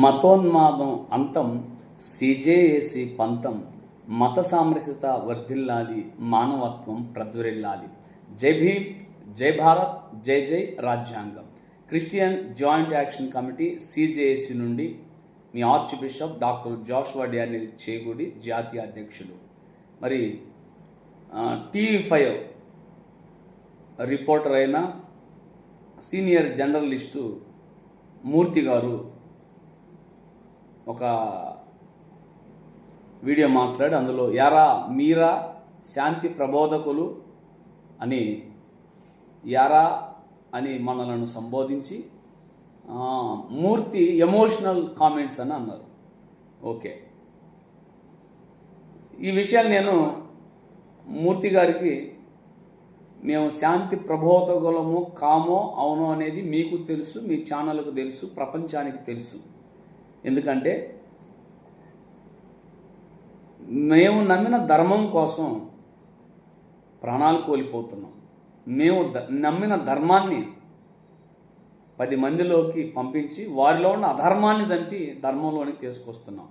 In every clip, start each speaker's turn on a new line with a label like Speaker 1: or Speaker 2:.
Speaker 1: మతోన్మాదం అంతం సిజేఏసి పంతం మత సామరస్యత వర్ధిల్లాలి మానవత్వం ప్రజ్వరిల్లాలి. జై భీమ్ జై భారత్ జై జై రాజ్యాంగం. Christian joint action committee CJAC నుండి మీ archbishop doctor Joshua Daniel Chegudi జాతీయ అధ్యక్షులు. మరి టీవీ ఫైవ్ రిపోర్టర్ అయిన సీనియర్ జర్నలిస్టు మూర్తి గారు ఒక వీడియో మాట్లాడి అందులో యారా మీరా శాంతి ప్రబోధకులు అని యారా అని మనలను సంబోధించి మూర్తి ఎమోషనల్ కామెంట్స్ అని అన్నారు. ఓకే. ఈ విషయాలు నేను మూర్తి గారికి మేము శాంతి ప్రబోధకులము కామో అవునో అనేది మీకు తెలుసు మీ ఛానల్కు తెలుసు ప్రపంచానికి తెలుసు. ఎందుకంటే మేము నమ్మిన ధర్మం కోసం ప్రాణాలు కోల్పోతున్నాం. మేము నమ్మిన ధర్మాన్ని పది మందిలోకి పంపించి వారిలో ఉన్న అధర్మాన్ని చంపి ధర్మంలోనికి తీసుకొస్తున్నాం.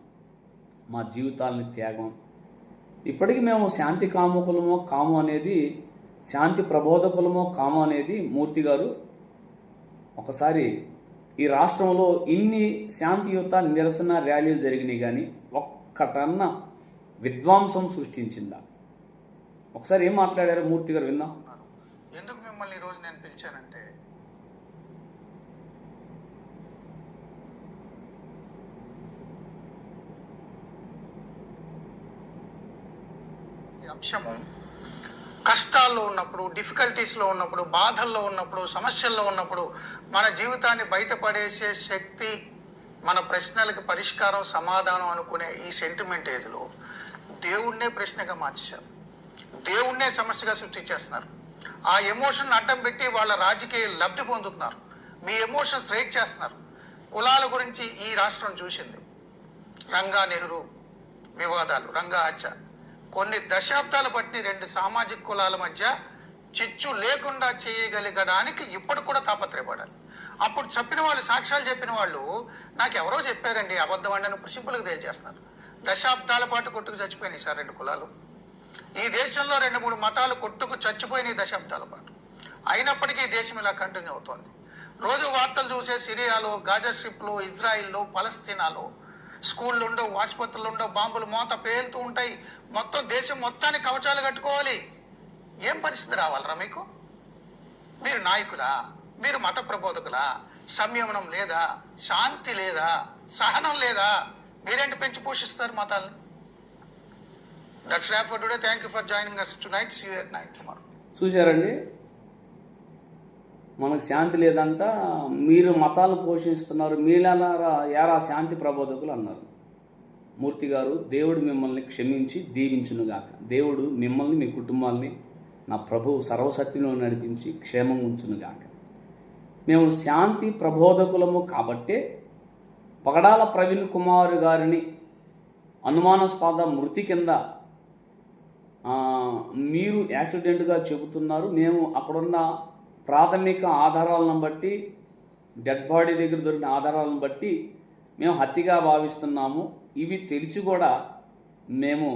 Speaker 1: మా జీవితాలని త్యాగం. ఇప్పటికీ మేము శాంతి కాముకులమో కాము అనేది శాంతి ప్రబోధకులమో కాము అనేది మూర్తి గారు ఒకసారి ఈ రాష్ట్రంలో ఇన్ని శాంతియుత నిరసన ర్యాలీలు జరిగినాయి కానీ ఒక్కటన్న విధ్వంసం సృష్టించిందా? ఒకసారి ఏం మాట్లాడారు మూర్తి గారు విన్నాం.
Speaker 2: ఉన్నారు ఎందుకు మిమ్మల్ని ఈరోజు నేను పిలిచానంటే? ఈ అంశము కష్టాల్లో ఉన్నప్పుడు డిఫికల్టీస్లో ఉన్నప్పుడు బాధల్లో ఉన్నప్పుడు సమస్యల్లో ఉన్నప్పుడు మన జీవితాన్ని బయటపడేసే శక్తి మన ప్రశ్నలకు పరిష్కారం సమాధానం అనుకునే ఈ సెంటిమెంట్ ఏజ్లో దేవుణ్ణే ప్రశ్నగా మార్చారు. దేవుణ్ణే సమస్యగా సృష్టించేస్తున్నారు. ఆ ఎమోషన్ అడ్డం పెట్టి వాళ్ళ రాజకీయ లబ్ధి పొందుతున్నారు. మీ ఎమోషన్స్ రేట్ చేస్తున్నారు. కులాల గురించి ఈ రాష్ట్రం చూసింది. రంగా నెహ్రూ వివాదాలు రంగా హత్య. కొన్ని దశాబ్దాలు బట్టి రెండు సామాజిక కులాల మధ్య చిచ్చు లేకుండా చేయగలిగడానికి ఇప్పుడు కూడా తాపత్రయపడాలి. అప్పుడు చెప్పిన వాళ్ళు సాక్ష్యాలు చెప్పిన వాళ్ళు నాకు ఎవరో చెప్పారండి అబద్ధం అండి అని ఇప్పుడు సింపుల్గా తెలియజేస్తున్నారు దశాబ్దాల పాటు కొట్టుకు చచ్చిపోయినాయి సార్ రెండు కులాలు. ఈ దేశంలో రెండు మూడు మతాలు కొట్టుకు చచ్చిపోయినాయి దశాబ్దాల పాటు. అయినప్పటికీ దేశం ఇలా కంటిన్యూ అవుతోంది. రోజు వార్తలు చూసే సిరియాలో గాజా స్ట్రిప్లో ఇజ్రాయిల్లో పలస్తీనాలో స్కూళ్ళు ఉండవు ఆసుపత్రులు ఉండవు బాంబులు మోత పేలుతూ ఉంటాయి. మొత్తం దేశం మొత్తాన్ని కవచాలు కట్టుకోవాలి. ఏం పరిస్థితి రావాలరా మీకు? మీరు నాయకులా? మీరు మత ప్రబోధకులా? సంయమనం లేదా? శాంతి లేదా? సహనం లేదా? మీరేంటి పెంచి పోషిస్తారు మతాల్ని? That's wrap for today thank you for joining us tonight see at night tomorrow
Speaker 1: చూశారండి? మనకు శాంతి లేదంట మీరు మతాలు పోషిస్తున్నారు మీరెలా యారా శాంతి ప్రబోధకులు అన్నారు. మూర్తి గారు దేవుడు మిమ్మల్ని క్షమించి దీవించునుగాక. దేవుడు మిమ్మల్ని మీ కుటుంబాల్ని నా ప్రభు సర్వసత్యంలో నడిపించి క్షేమం ఉంచునుగాక. మేము శాంతి ప్రబోధకులము కాబట్టే పగడాల ప్రవీణ్ కుమార్ గారిని అనుమానాస్పద మృతి కింద మీరు యాక్సిడెంట్గా చెబుతున్నారు. మేము అక్కడున్న ప్రాథమిక ఆధారాలను బట్టి డెడ్ బాడీ దగ్గర దొరికిన ఆధారాలను బట్టి మేము హత్యగా భావిస్తున్నాము. ఇవి తెలిసి కూడా మేము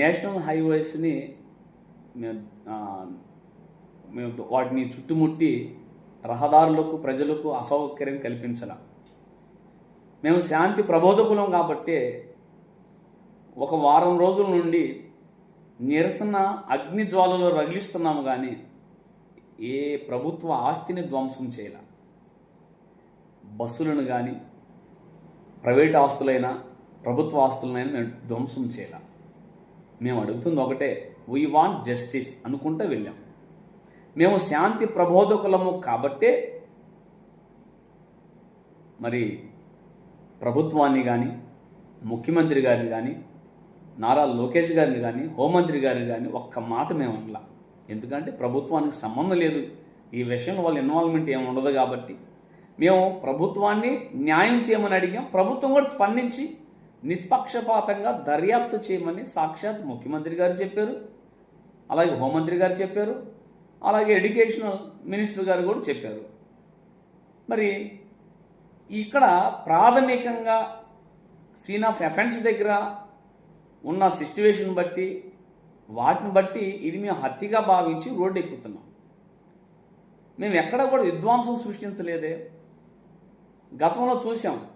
Speaker 1: నేషనల్ హైవేస్ని మేము మేము వాటిని చుట్టుముట్టి రహదారులకు ప్రజలకు అసౌకర్యం కల్పించాల. మేము శాంతి ప్రబోధకులం కాబట్టే ఒక వారం రోజుల నుండి నిరసన అగ్ని జ్వాలలో రగిలిస్తున్నాము కానీ ఏ ప్రభుత్వ ఆస్తిని ధ్వంసం చేయాల. బస్సులను కానీ ప్రైవేట్ ఆస్తులైనా ప్రభుత్వ ఆస్తులనైనా మేము ధ్వంసం చేయాల. మేము అడుగుతుంది ఒకటే వీ వాంట్ జస్టిస్ అనుకుంటూ వెళ్ళాం. మేము శాంతి ప్రబోధకులము కాబట్టే మరి ప్రభుత్వాన్ని కానీ ముఖ్యమంత్రి గారిని కానీ నారా లోకేష్ గారిని కానీ హోంమంత్రి గారిని కానీ ఒక్క మాట మేము అనలా. ఎందుకంటే ప్రభుత్వానికి సంబంధం లేదు. ఈ విషయంలో వాళ్ళ ఇన్వాల్వ్మెంట్ ఏమి ఉండదు కాబట్టి. మేము ప్రభుత్వాన్ని న్యాయం చేయమని అడిగాం. ప్రభుత్వం కూడా స్పందించి నిష్పక్షపాతంగా దర్యాప్తు చేయమని సాక్షాత్ ముఖ్యమంత్రి గారు చెప్పారు. అలాగే హోంమంత్రి గారు చెప్పారు. అలాగే ఎడ్యుకేషనల్ మినిస్టర్ గారు కూడా చెప్పారు. మరి ఇక్కడ ప్రాథమికంగా సీన్ ఆఫ్ ఎఫెన్స్ దగ్గర ఉన్న సిచ్యువేషన్ బట్టి వాటిని బట్టి ఇది మేము హత్యగా భావించి రోడ్డు ఎక్కుతున్నాం. మేము ఎక్కడ కూడా విధ్వంసం సృష్టించలేదే. గతంలో చూసాం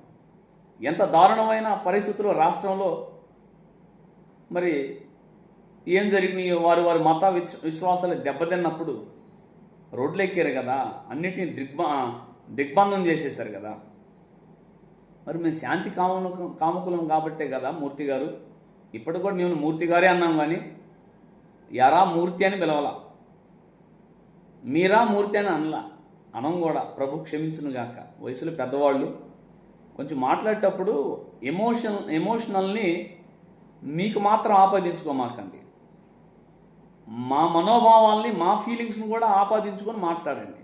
Speaker 1: ఎంత దారుణమైన పరిస్థితులు రాష్ట్రంలో. మరి ఏం జరిగినాయో వారు వారి మత విశ్వ- విశ్వాసాలు దెబ్బతిన్నప్పుడు రోడ్లు ఎక్కారు కదా అన్నిటిని దిగ్బా దిగ్బంధం చేసేశారు కదా. మరి మేము శాంతి కాము కాముకులం కాబట్టే కదా మూర్తి గారు. ఇప్పటికి కూడా మేము మూర్తి గారే అన్నాం కానీ ఎరా మూర్తి అని పిలవలా. మీరా మూర్తి అని అనలా. అనం కూడా. ప్రభు క్షమించును గాక. వయసులో పెద్దవాళ్ళు. కొంచెం మాట్లాడేటప్పుడు ఎమోషన్ ఎమోషనల్ని మీకు మాత్రం ఆపాదించుకోమాకండి. మా మనోభావాల్ని మా ఫీలింగ్స్ని కూడా ఆపాదించుకొని మాట్లాడండి.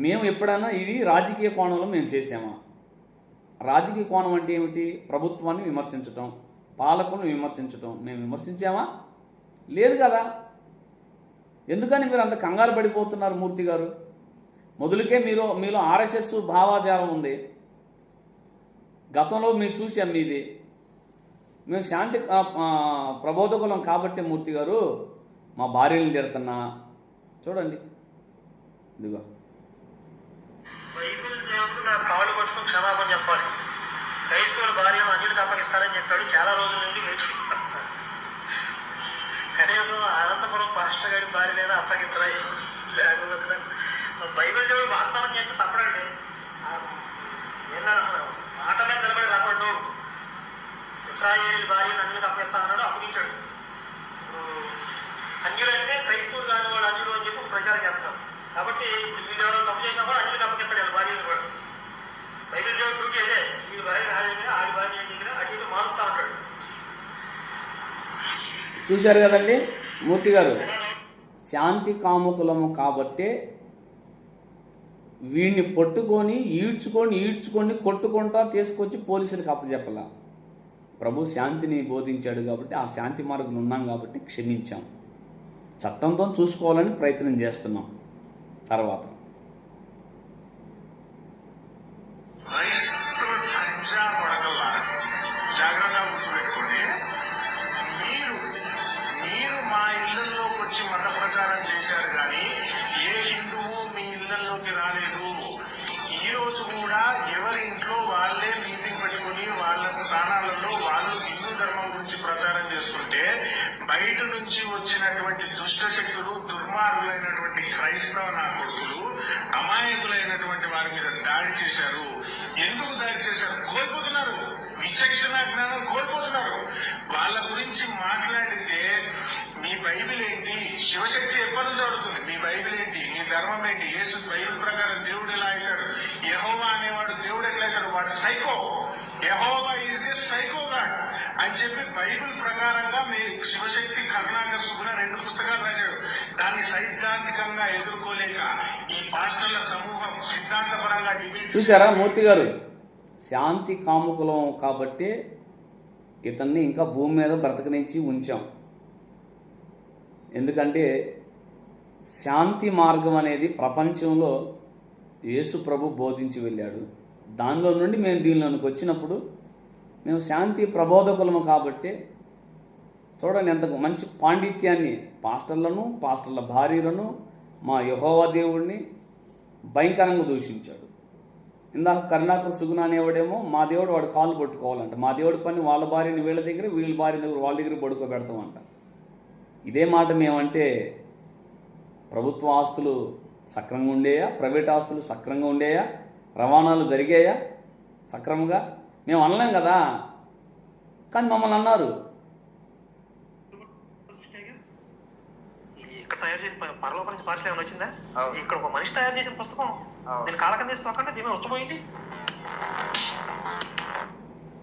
Speaker 1: మేము ఎప్పుడైనా ఇది రాజకీయ కోణంలో మేము చేసామా రాజకీయ కోణం అంటే ఏమిటి? ప్రభుత్వాన్ని విమర్శించటం. పాలకులను విమర్శించటం. మేము విమర్శించామా? లేదు కదా. ఎందుకని మీరు అంత కంగారు పడిపోతున్నారు మూర్తి గారు? మొదలుకే మీరు మీలో ఆర్ఎస్ఎస్ భావాచారం ఉంది. గతంలో మీరు చూసాం మీది. మేము శాంతి ప్రబోధకులం కాబట్టి మూర్తి గారు మా భార్యలను తిడుతున్నా. చూడండి. ఇదిగో.
Speaker 3: కాళ్ళు పట్టుకుని క్షమాపణ చెప్పాలి. క్రైస్తవుల భార్య అన్యుడికి అప్పగిస్తారని చెప్పాడు. చాలా రోజుల నుండి వేచి కనీసం అనంతపురం పాస్టర్ గారి భార్యనైనా అప్పగించరా బైబిల్ దేవుడు వాగ్దానం చేస్తే తప్పడండి. మాట మీద నిలబడి రాకూడదు. ఇస్రాయేల్ భార్యను అన్యుడికి అప్పగిస్తా అన్నాడు అప్పగించాడు. ఇప్పుడు అన్యులంటే క్రైస్తవులు కాని వాడు అన్యుడు అని చెప్పి ప్రచారం చేస్తారు కాబట్టి ఇప్పుడు వీళ్ళు ఎవరో తప్పు చేసినా కూడా అన్యుడికి అప్పగిస్తాడు వాళ్ళ భార్యను కూడా బైబిల్ దేవుడు డ్యూటీ అదే వీడి భార్య రాజు ఆడి భార్య ఏంటి అటు ఇటు మారుస్తా ఉంటాడు
Speaker 1: చూశారు కదండి మూర్తి గారు? శాంతి కాముకులము కాబట్టే వీడిని పట్టుకొని ఈడ్చుకొని ఈడ్చుకొని కొట్టుకుంటా తీసుకొచ్చి పోలీసులకు అప్పచెప్పలా. ప్రభు శాంతిని బోధించాడు కాబట్టి ఆ శాంతి మార్గం ఉన్నాం కాబట్టి క్షమించాం. చట్టంతో చూసుకోవాలని ప్రయత్నం చేస్తున్నాం. తర్వాత
Speaker 4: దుష్ట శక్తులు దుర్మార్గులైనటువంటి క్రైస్తవ నా కొడుకులు అమాయకులైనటువంటి వారి మీద దాడి చేశారు. ఎందుకు దాడి చేశారు? కోల్పోతున్నారు. విచక్షణ జ్ఞానం కోల్పోతున్నారు. వాళ్ళ గురించి మాట్లాడితే మీ బైబిల్ ఏంటి? శివశక్తి ఎప్పటి నుంచి అడుగుతుంది? మీ బైబిల్ ఏంటి? మీ ధర్మం ఏంటి? యేసు బైబిల్ ప్రకారం దేవుడు ఎలా అవుతాడు? యహోవా అనేవాడు దేవుడు ఎట్లా అవుతాడు? వాడు సైకో. యహోవా ఈజ్ ఎ సైకో గాడ్ అని చెప్పి బైబిల్ ప్రకారంగా మీ శివ కరుణాకర్ సుగుణ రెండు పుస్తకాలు రాశాడు దాన్ని సైద్ధాంతికంగా ఎదుర్కోలేక ఈ పాస్టర్ల సమూహం సిద్ధాంతపరంగా డిబేట్
Speaker 1: చూసారా మూర్తి గారు? శాంతి కాముకులం కాబట్టి ఇతన్ని ఇంకా భూమి మీద బ్రతకనించి ఉంచాం. ఎందుకంటే శాంతి మార్గం అనేది ప్రపంచంలో యేసు ప్రభు బోధించి వెళ్ళాడు. దానిలో నుండి మేము దీనిలోనికి వచ్చినప్పుడు మేము శాంతి ప్రబోధకులము కాబట్టి చూడండి ఎంత మంచి పాండిత్యాన్ని. పాస్టర్లను పాస్టర్ల భార్యలను మా యహోవా దేవుడిని భయంకరంగా దూషించాడు. ఇందాక కరుణాకర్ సుగుణ అనేవాడేమో మా దేవుడు వాడు కాలు పట్టుకోవాలంట. మా దేవుడి పని వాళ్ళ భార్యని వీళ్ళ దగ్గర వీళ్ళ భార్య దగ్గర వాళ్ళ దగ్గర పడుకోబెడతామంట. ఇదే మాట మేమంటే ప్రభుత్వ ఆస్తులు సక్రంగా ఉండేయా? ప్రైవేట్ ఆస్తులు సక్రంగా ఉండేయా? రవాణాలు జరిగాయా? సక్రమంగా? మేము అనలేం కదా? కానీ మమ్మల్ని అన్నారు.
Speaker 3: ఇక్కడ తయారు చేసిన పరలోకం నుంచి పాటలు ఏమైనా వచ్చిందా? ఇక్కడ ఒక మనిషి తయారు చేసిన పుస్తకం. దీని కాలకం తీసి తొక్కండి దీని వచ్చిపోయింది.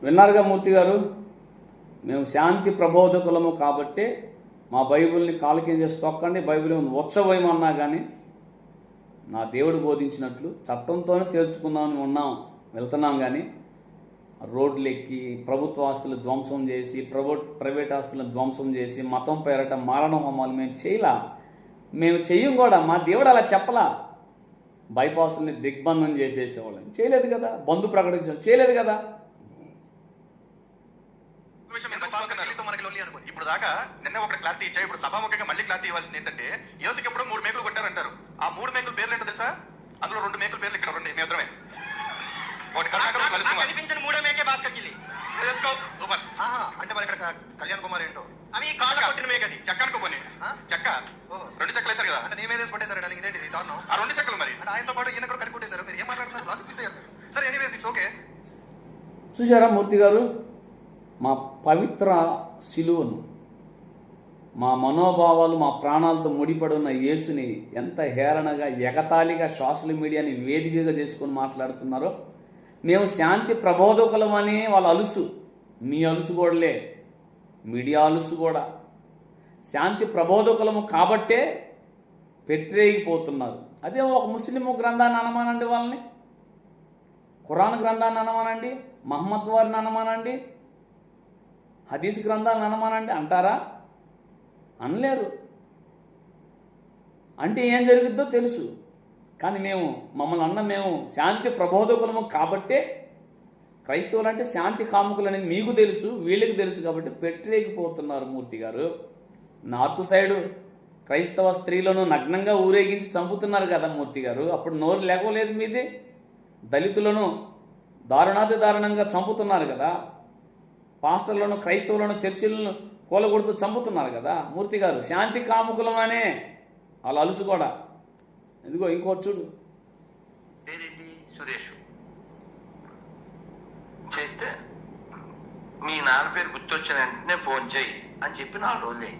Speaker 1: విన్నారుగా మూర్తి గారు? మేము శాంతి ప్రబోధకులము కాబట్టే మా బైబిల్ని కాలకేం చేసి తొక్కండి బైబిల్ ఉత్సవమన్నా కానీ నా దేవుడు బోధించినట్లు చట్టంతోనే తేల్చుకుందామని ఉన్నాం వెళ్తున్నాం కానీ రోడ్లు ఎక్కి ప్రభుత్వ ఆస్తులు ధ్వంసం చేసి ప్రభు ప్రైవేట్ ఆస్తులను ధ్వంసం చేసి మతం పేరట మారణ హోమాలు మేము చేయలా? మేము చెయ్యం కూడా మా దేవుడు అలా చెప్పలా. బైపాస్ని దిగ్బంధం చేసేసేవాళ్ళని చేయలేదు కదా బంధు ప్రకటించడం చేయలేదు కదా.
Speaker 5: విషయం మనకి ఇప్పుడు దాకా నిన్న ఒక క్లారిటీ ఇచ్చా ఇప్పుడు సభాముఖంగా మళ్ళీ క్లారిటీ ఇవ్వాల్సింది ఏంటంటే యోసికి ఎప్పుడో మూడు మేకలు కొట్టారంటారు. ఆ మూడు మేకల పేర్లు ఏంటో తెలుసా? అందులో రెండు మేకల పేర్లు ఇక్కడ రెండు మేమే ఒకటి
Speaker 3: కనిపించిన మూడో మేకే భాస్కర్ కిల్లి.
Speaker 5: సూపర్.
Speaker 3: ఆహా. అంటే మరి ఇక్కడ కళ్యాణ్ కుమార్ ఏంటో?
Speaker 5: అవి కాళ్ళ కొట్టిన మేక అది చెక్క అనుకోపోని
Speaker 3: ఆ?
Speaker 5: చెక్క. రెండు చెక్కలు వేశారు కదా.
Speaker 3: అంటే నీ మీద వేసి కొట్టేశారు అలాగే ఇదేంటి ఇది దారుణం.
Speaker 5: ఆ రెండు చెక్కలు మరి.
Speaker 3: అంటే ఆయనతో పాటు ఈయన కూడా కనుక్కుంటేశారు మీరు ఏం మాట్లాడుతున్నారు? లాస్ట్ మిస్ అయ్యారు. మీరు. సరే ఎనీవేస్ ఇట్స్ ఓకే
Speaker 1: చూసారా మూర్తి గారు? మా పవిత్ర శిలువను మా మనోభావాలు మా ప్రాణాలతో ముడిపడి ఉన్న యేసుని ఎంత హేళనగా ఎగతాళిగా సోషల్ మీడియాని వేదికగా చేసుకొని మాట్లాడుతున్నారో మేము శాంతి ప్రబోధకులం అని వాళ్ళ అలుసు. మీ అలుసు కూడాలే. మీడియా అలుసు కూడా. శాంతి ప్రబోధకులము కాబట్టే పెట్టేగిపోతున్నారు అదే ఒక ముస్లిం గ్రంథాన్ని అనమానండి వాళ్ళని. ఖురాన్ గ్రంథాన్ని అనమానండి. మహమ్మద్ వారిని అనమానండి. హదీస్ గ్రంథాలను అనమానండి. అంటారా? అనలేరు. అంటే ఏం జరుగుద్దో తెలుసు. కానీ మేము మమ్మల్ని అన్న మేము శాంతి ప్రబోధకులము కాబట్టే క్రైస్తవులు అంటే శాంతి కాముకులు అనేది మీకు తెలుసు వీళ్ళకి తెలుసు కాబట్టి పెట్టలేకపోతున్నారు మూర్తి గారు. నార్త్ సైడు క్రైస్తవ స్త్రీలను నగ్నంగా ఊరేగించి చంపుతున్నారు కదా మూర్తి గారు. అప్పుడు నోరు లేకపోలేదు మీది. దళితులను దారుణాతి దారుణంగా చంపుతున్నారు కదా. పాస్టర్లను క్రైస్తవులను చర్చిలను కూలగొడుతూ చంపుతున్నారు కదా మూర్తి గారు. శాంతి కాముకులమనే వాళ్ళ అలుసు కూడా. ఇదిగో ఇంకోటి చూడు.
Speaker 6: పేరేంటి? సురేష్. చేస్తే మీ నాన్న పేరు గుర్తొచ్చిన వెంటనే ఫోన్ చేయి అని చెప్పి నాలుగు రోజులే.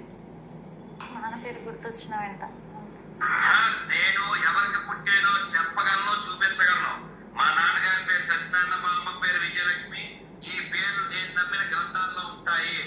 Speaker 7: నాన్న పేరు గుర్తొచ్చిన వెంట.
Speaker 6: సార్ నేను ఎవరికి పుట్టానో చెప్పగలను చూపించగలను. మా నాన్నగారి పేరు సత్యనారాయణ మా అమ్మ పేరు విజయలక్ష్మి. ఈ పేరు నేను నమ్మిన గ్రంథాల్లో ఉంటాయి.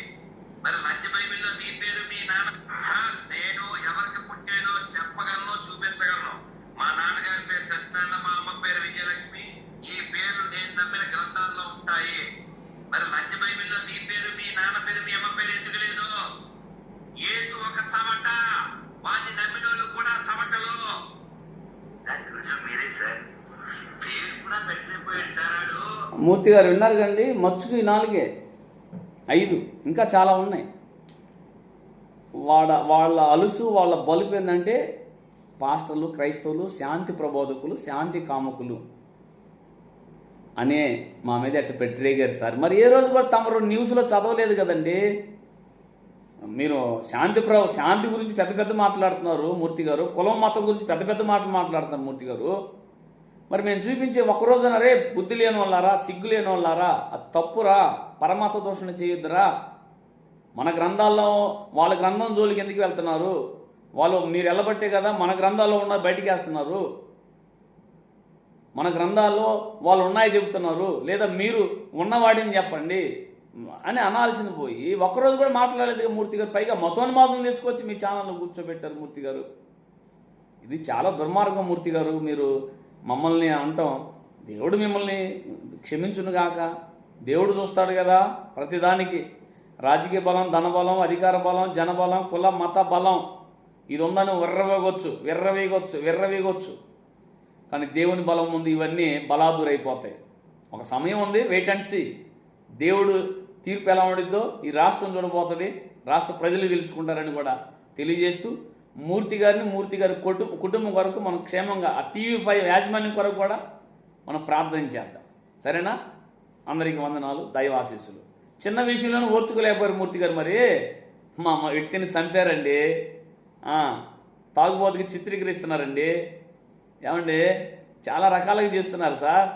Speaker 1: మూర్తి గారు విన్నారు కండి మచ్చుకు ఈ నాలుగే. ఐదు. ఇంకా చాలా ఉన్నాయి. వాడ వాళ్ళ అలుసు వాళ్ళ బలుపు ఏంటంటే పాస్టర్లు క్రైస్తవులు శాంతి ప్రబోధకులు శాంతి కాముకులు అనే మా మీద అట్ట పెట్టరేగారు సార్. మరి ఏ రోజు కూడా తమరు న్యూస్లో చదవలేదు కదండి. మీరు శాంతి ప్ర శాంతి గురించి పెద్ద పెద్ద మాట్లాడుతున్నారు మూర్తి గారు. కులం మతం గురించి పెద్ద పెద్ద మాటలు మాట్లాడుతున్నారు మూర్తి గారు. మరి మేము చూపించే ఒక్కరోజున రే బుద్ధి లేని వాళ్ళారా సిగ్గు లేని వాళ్ళారా అది తప్పురా పరమాత్మ దోషణ చేయొద్దురా. మన గ్రంథాల్లో వాళ్ళ గ్రంథం జోలికి ఎందుకు వెళ్తున్నారు? వాళ్ళు మీరు వెళ్ళబట్టే కదా మన గ్రంథాల్లో ఉన్న బయటికి వేస్తున్నారు. మన గ్రంథాల్లో వాళ్ళు ఉన్నాయి చెబుతున్నారు లేదా మీరు ఉన్నవాడిని చెప్పండి అని అనాల్సిన పోయి ఒక్కరోజు కూడా మాట్లాడలేదు మూర్తి గారు. పైగా మతోన్మాదం తీసుకొచ్చి మీ ఛానల్లో కూర్చోబెట్టారు మూర్తి గారు. ఇది చాలా దుర్మార్గం మూర్తి గారు మీరు మమ్మల్ని అంటాం దేవుడు మిమ్మల్ని క్షమించునుగాక దేవుడు చూస్తాడు కదా ప్రతిదానికి. రాజకీయ బలం ధనబలం అధికార బలం జనబలం కుల మత బలం. ఇది ఉందని విర్రవేగొచ్చు విర్రవేగొచ్చు విర్రవేగొచ్చు కానీ దేవుని బలం ముందు ఇవన్నీ బలాదురైపోతాయి. ఒక సమయం ఉంది వెయిట్ అండ్ సీ దేవుడు తీర్పు ఎలా ఉండిద్దో ఈ రాష్ట్రం చూడబోతుంది. రాష్ట్ర ప్రజలు తెలుసుకుంటారని కూడా తెలియజేస్తూ మూర్తి గారిని మూర్తి గారి కుటు కుటుంబం కొరకు మనం క్షేమంగా ఆ టీవీ ఫైవ్ యాజమాన్యం కొరకు కూడా మనం ప్రార్థన చేద్దాం. సరేనా? అందరికీ వందనాలు దైవాశీస్సులు. చిన్న విషయంలోనే ఓర్చుకోలేకపోయారు మూర్తి గారు మరి. మా మా వ్యక్తిని చంపారండి. తాగుబోతుకి చిత్రీకరిస్తున్నారండి. ఏమండి? చాలా రకాలుగా చేస్తున్నారు సార్.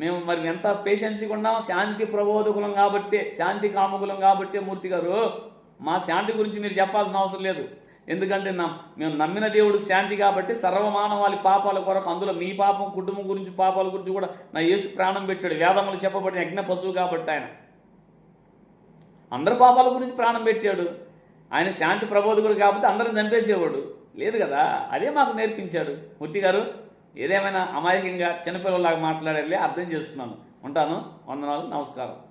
Speaker 1: మేము మరి ఎంత పేషెన్సీగా ఉన్నాం శాంతి ప్రబోధకులం కాబట్టి శాంతి కాముకులం కాబట్టి మూర్తి గారు మా శాంతి గురించి మీరు చెప్పాల్సిన అవసరం లేదు. ఎందుకంటే నా మేము నమ్మిన దేవుడు శాంతి కాబట్టి సర్వమానవాళి పాపాల కొరకు అందులో మీ పాపం కుటుంబం గురించి పాపాల గురించి కూడా నా యేసు ప్రాణం పెట్టాడు. వేదములు చెప్పబడిన యజ్ఞ పశువు కాబట్టి ఆయన. అందరి పాపాల గురించి ప్రాణం పెట్టాడు. ఆయన శాంతి ప్రబోధకుడు కాబట్టి అందరం చంపేసేవాడు. లేదు కదా? అదే మాకు నేర్పించాడు. మూర్తి గారు ఏదేమైనా అమాయకంగా చిన్నపిల్లలాగా మాట్లాడాలి అర్థం చేసుకున్నాను. ఉంటాను. వందనాలు. నమస్కారం.